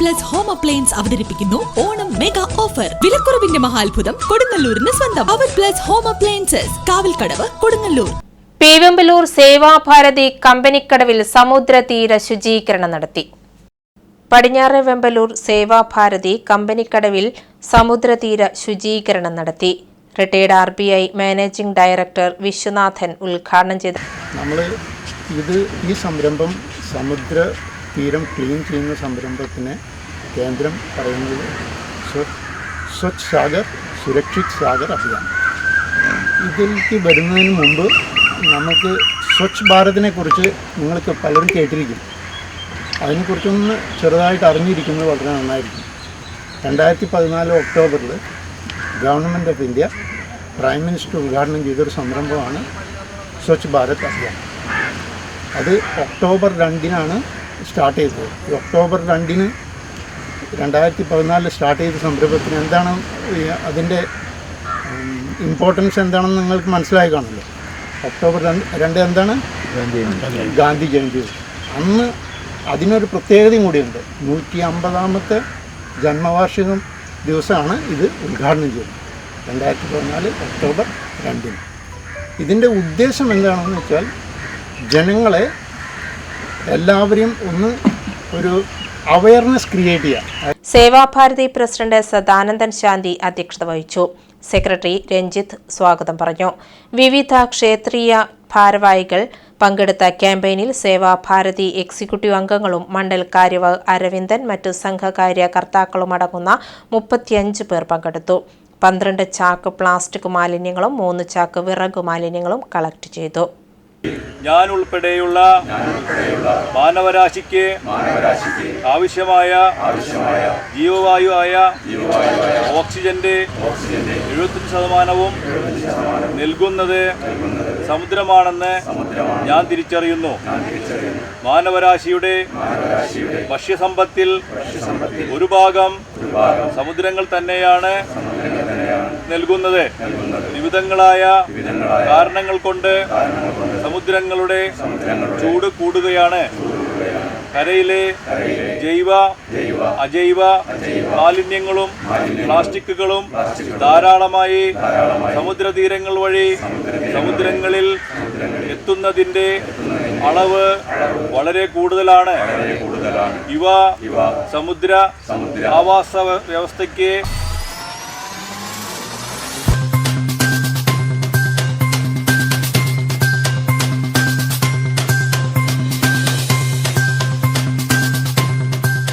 Plus home appliance അവതരിപ്പിക്കുന്നു. Onam mega offer വിലക്കുറവിന്റെ മഹാത്ഭുതം കൊടുങ്ങല്ലൂരിന് സ്വന്തം. അവർ plus home appliances Kavalkadavu Kodungallur. പേവമ്പലൂർ Sevabharati കമ്പനിക്കടവിൽ സമുദ്ര തീര ശുചീകരണം നടത്തി. പടിഞ്ഞാറ് വെമ്പലൂർ സേവാഭാരതി കമ്പനിക്കടവിൽ സമുദ്രതീര ശുചീകരണം നടത്തി. Retired R B I managing director Viswanathan ഉദ്ഘാടനം ചെയ്തു. നമ്മൾ ഇത് ഈ സംരംഭം സമുദ്ര തീരം ക്ലീൻ ചെയ്യുന്ന സംരംഭത്തിന് കേന്ദ്രം പറയുന്നത് സ്വ- സ്വച്ഛ് സാഗർ സുരക്ഷിത് സാഗർ അഭിയാൻ. ഇതിലേക്ക് വരുന്നതിന് മുമ്പ് നമുക്ക് സ്വച്ഛ് ഭാരതിനെ കുറിച്ച് നിങ്ങൾക്ക് പലരും കേട്ടിരിക്കും. അതിനെക്കുറിച്ചൊന്ന് ചെറുതായിട്ട് അറിഞ്ഞിരിക്കുന്നത് വളരെ നന്നായിരിക്കും. രണ്ടായിരത്തി പതിനാല് ഒക്ടോബറിൽ government of India prime minister ഉദ്ഘാടനം ചെയ്തൊരു സംരംഭമാണ് സ്വച്ഛ് ഭാരത് അഭിയാൻ. അത് ഒക്ടോബർ രണ്ടിനാണ് സ്റ്റാർട്ട് ചെയ്തത് ഈ ഒക്ടോബർ രണ്ടിന് രണ്ടായിരത്തി പതിനാലിൽ സ്റ്റാർട്ട് ചെയ്ത സംരംഭത്തിന് എന്താണ് അതിന്റെ ഇമ്പോർട്ടൻസ് എന്താണെന്ന് നിങ്ങൾക്ക് മനസ്സിലായി കാണുമല്ലോ. ഒക്ടോബർ രണ്ട് രണ്ട് എന്താണ്? ഗാന്ധി ജയന്തി അന്ന് അതിനൊരു പ്രത്യേകതയും കൂടിയുണ്ട്. നൂറ്റി അമ്പതാമത്തെ ജന്മവാർഷികം ദിവസമാണ് ഇത് ഉദ്ഘാടനം ചെയ്യുന്നത്. രണ്ടായിരത്തി പതിനാല് ഒക്ടോബർ രണ്ടിന്. ഇതിന്റെ ഉദ്ദേശം എന്താണെന്ന് വെച്ചാൽ ജനങ്ങളെ എല്ലാവരെയും ഒന്ന് ഒരു അവയർനെസ് ക്രിയേറ്റ് ചെയ്യുക സേവാഭാരതി പ്രസിഡന്റ് സദാനന്ദൻ ശാന്തി അധ്യക്ഷത വഹിച്ചു. സെക്രട്ടറി രഞ്ജിത്ത് സ്വാഗതം പറഞ്ഞു. വിവിധ ക്ഷേത്രീയ ഭാരവാഹികൾ പങ്കെടുത്ത ക്യാമ്പയിനിൽ സേവാഭാരതി എക്സിക്യൂട്ടീവ് അംഗങ്ങളും മണ്ഡൽ കാര്യവ അരവിന്ദൻ മറ്റു സംഘകാര്യ കർത്താക്കളും അടങ്ങുന്ന മുപ്പത്തിയഞ്ച് പേർ പങ്കെടുത്തു. പന്ത്രണ്ട് ചാക്ക് പ്ലാസ്റ്റിക് മാലിന്യങ്ങളും മൂന്ന് ചാക്ക് വിറക് മാലിന്യങ്ങളും കളക്ട് ചെയ്തു. ഞാൻ ഉൾപ്പെടെയുള്ള മാനവരാശിക്ക് ആവശ്യമായ ജീവവായു ആയ ഓക്സിജന്റെ എഴുപത്തഞ്ച് ശതമാനവും നൽകുന്നത് സമുദ്രമാണെന്ന് ഞാൻ തിരിച്ചറിയുന്നു. മാനവരാശിയുടെ ഭക്ഷ്യസമ്പത്തിൽ ഒരു ഭാഗം സമുദ്രങ്ങൾ തന്നെയാണ്. നൽകുന്നത്. വിവിധങ്ങളായ കാരണങ്ങൾ കൊണ്ട് സമുദ്രങ്ങളുടെ ചൂട് കൂടുകയാണ്. കരയിലെ ജൈവ അജൈവ മാലിന്യങ്ങളും പ്ലാസ്റ്റിക്കുകളും ധാരാളമായി സമുദ്രതീരങ്ങൾ വഴി സമുദ്രങ്ങളിൽ എത്തുന്നതിന്റെ അളവ് വളരെ കൂടുതലാണ്. ഇവ സമുദ്ര ആവാസ വ്യവസ്ഥയ്ക്ക്